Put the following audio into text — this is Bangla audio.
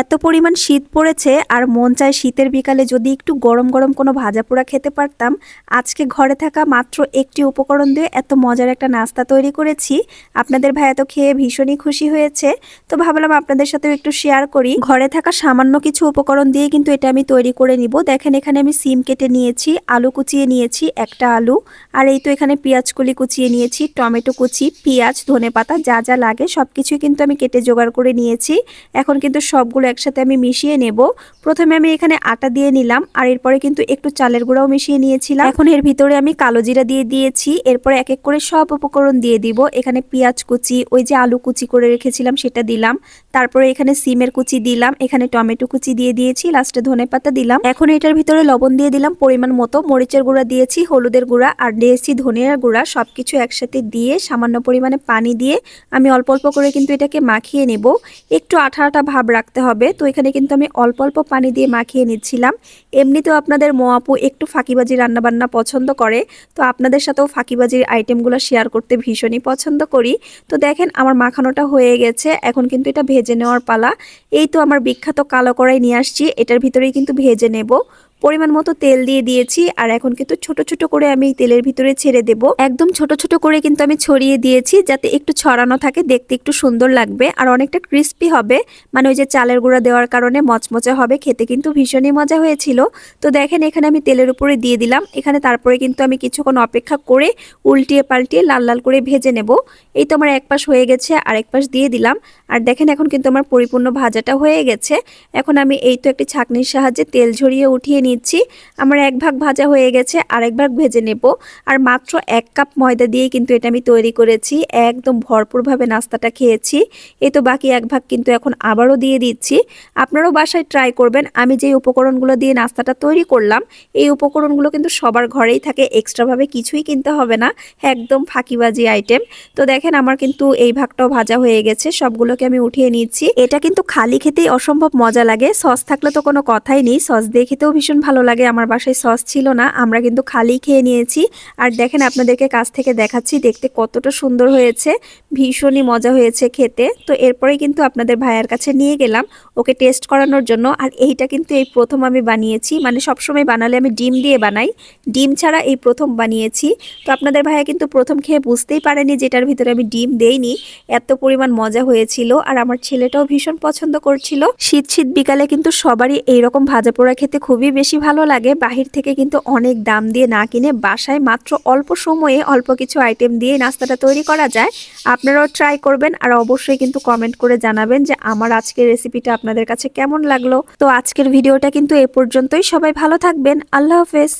এত পরিমাণ শীত পড়েছে আর মন চায় শীতের বিকালে যদি একটু গরম গরম কোনো ভাজা পোড়া খেতে পারতাম, আজকে ঘরে থাকা মাত্র একটি উপকরণ দিয়ে এত মজার একটা নাস্তা তৈরি করেছি। আপনাদের ভাই এত খেয়ে ভীষণই খুশি হয়েছে। তো ভাবলাম আপনাদের সাথেও একটু শেয়ার করি। ঘরে থাকা সামান্য কিছু উপকরণ দিয়ে কিন্তু এটা আমি তৈরি করে নিব। দেখেন, এখানে আমি সিম কেটে নিয়েছি, আলু কুচিয়ে নিয়েছি, একটা আলু। আর এই তো এখানে পেঁয়াজ কলি কুচিয়ে নিয়েছি, টমেটো কুচি, পেঁয়াজ ধনে পাতা যা যা লাগে সব কিছুই কিন্তু আমি কেটে জোগাড় করে নিয়েছি। এখন কিন্তু সবগুলো একসাথে আমি মিশিয়ে নেব। প্রথমে আমি এখানে আটা দিয়ে নিলাম, আর এরপরে কিন্তু একটু চালের গুঁড়াও মিশিয়ে নিয়েছিলাম। এখন এর ভিতরে আমি কালো জিরা দিয়ে দিয়েছি, এরপরে এক এক করে সব উপকরণ দিয়ে দিব। এখানে পেঁয়াজ কুচি, ওই যে আলু কুচি করে রেখেছিলাম সেটা দিলাম। তারপরে এখানে সিমের কুচি দিলাম, এখানে টমেটো কুচি দিয়ে দিয়েছি, লাস্টে ধনে পাতা দিলাম। এখন এটার ভিতরে লবণ দিয়ে দিলাম, পরিমাণ মতো মরিচের গুঁড়া দিয়েছি, হলুদের গুঁড়া আর দিয়েছি ধনিয়ার গুঁড়া সবকিছু একসাথে দিয়ে সামান্য পরিমাণে পানি দিয়ে আমি অল্প অল্প করে কিন্তু এটাকে মাখিয়ে নেব। একটু আঠা আঠা ভাব রাখতে হবে। তো এখানে কিন্তু আমি অল্প অল্প পানি দিয়ে মাখিয়ে নিচ্ছিলাম। এমনিতেও আপনাদের মোয়াপু একটু ফাঁকিবাজি রান্নাবান্না পছন্দ করে। তো আপনাদের সাথেও ফাঁকিবাজির আইটেমগুলো শেয়ার করতে ভীষণই পছন্দ করি। তো দেখেন আমার মাখানোটা হয়ে গেছে। এখন কিন্তু এটা ভেজে নেওয়ার পালা। এই তো আমার বিখ্যাত কালো কড়াই নিয়ে আসছি। এটার ভিতরেই কিন্তু ভেজে নেব। পরিমাণ মতো তেল দিয়ে দিয়েছি, আর এখন কিন্তু ছোট ছোট করে আমি তেলের ভিতরে ছেড়ে দেব। একদম ছোট ছোট করে কিন্তু আমি ছড়িয়ে দিয়েছি যাতে একটু ছড়ানো থাকে, দেখতে একটু সুন্দর লাগবে আর অনেকটা ক্রিস্পি হবে। মানে ওই যে চালের গুঁড়া দেওয়ার কারণে মচমচে হবে, খেতে কিন্তু ভীষণই মজা হয়েছিল। তো দেখেন এখানে আমি তেলের উপরে দিয়ে দিলাম। এখানে তারপরে কিন্তু আমি কিছুক্ষণ অপেক্ষা করে উল্টিয়ে পাল্টিয়ে লাল লাল করে ভেজে নেব। এই তো আমার এক পাশ হয়ে গেছে আর এক পাশ দিয়ে দিলাম। আর দেখেন এখন কিন্তু আমার পরিপূর্ণ ভাজাটা হয়ে গেছে। এখন আমি এই তো একটি ছাকনির সাহায্যে তেল ঝরিয়ে উঠিয়ে নিচ্ছি। আমার এক ভাগ ভাজা হয়ে গেছে, আরেক ভাগ ভেজে নেব। আর মাত্র এক কাপ ময়দা দিয়ে কিন্তু এটা আমি তৈরি করেছি। একদম ভরপুরভাবে নাস্তাটা খেয়েছি। এ তো বাকি এক ভাগ কিন্তু এখন আবারও দিয়ে দিচ্ছি। আপনারাও বাসায় ট্রাই করবেন। আমি যে উপকরণগুলো দিয়ে নাস্তাটা তৈরি করলাম, এই উপকরণগুলো কিন্তু সবার ঘরেই থাকে। এক্সট্রাভাবে কিছুই কিনতে হবে না। একদম ফাঁকিবাজি আইটেম। তো দেখেন আমার কিন্তু এই ভাগটাও ভাজা হয়ে গেছে। সবগুলোকে আমি উঠিয়ে নিচ্ছি। এটা কিন্তু খালি খেতেই অসম্ভব মজা লাগে। সস থাকলে তো কোনো কথাই নেই। সস দিয়ে খেতেও ভীষণ ভালো লাগে। আমার বাসায় সস ছিল না, আমরা কিন্তু খালি খেয়ে নিয়েছি। আর দেখেন আপনাদেরকে কাছ থেকে দেখাচ্ছি, দেখতে কতটা সুন্দর হয়েছে, ভীষণই মজা হয়েছে খেতে। তো এরপরে কিন্তু আপনাদের ভাইয়ার কাছে নিয়ে গেলাম, ওকে টেস্ট করানোর জন্য। আর এইটা কিন্তু এই প্রথম আমি বানিয়েছি মানে সবসময় বানালে আমি ডিম দিয়ে বানাই। ডিম ছাড়া এই প্রথম বানিয়েছি। তো আপনাদের ভাইয়া কিন্তু প্রথম খেয়ে বুঝতেই পারেনি যেটার ভিতরে আমি ডিম দেইনি। এত পরিমাণ মজা হয়েছিল। আর আমার ছেলেটাও ভীষণ পছন্দ করছিল। শীত শীত বিকালে কিন্তু সবারই এইরকম ভাজা পোড়া খেতে খুবই বেশি ভালো লাগে। বাহির থেকে কিন্তু অনেক দাম দিয়ে না কিনে বাসায় মাত্র অল্প সময়ে অল্প কিছু আইটেম দিয়ে নাস্তাটা তৈরি করা যায়। আপনারাও ট্রাই করবেন আর অবশ্যই কিন্তু কমেন্ট করে জানাবেন যে আমার আজকের রেসিপিটা আপনাদের কাছে কেমন লাগল। তো আজকের ভিডিওটা কিন্তু এ পর্যন্তই। সবাই ভালো থাকবেন। আল্লাহ হাফেজ।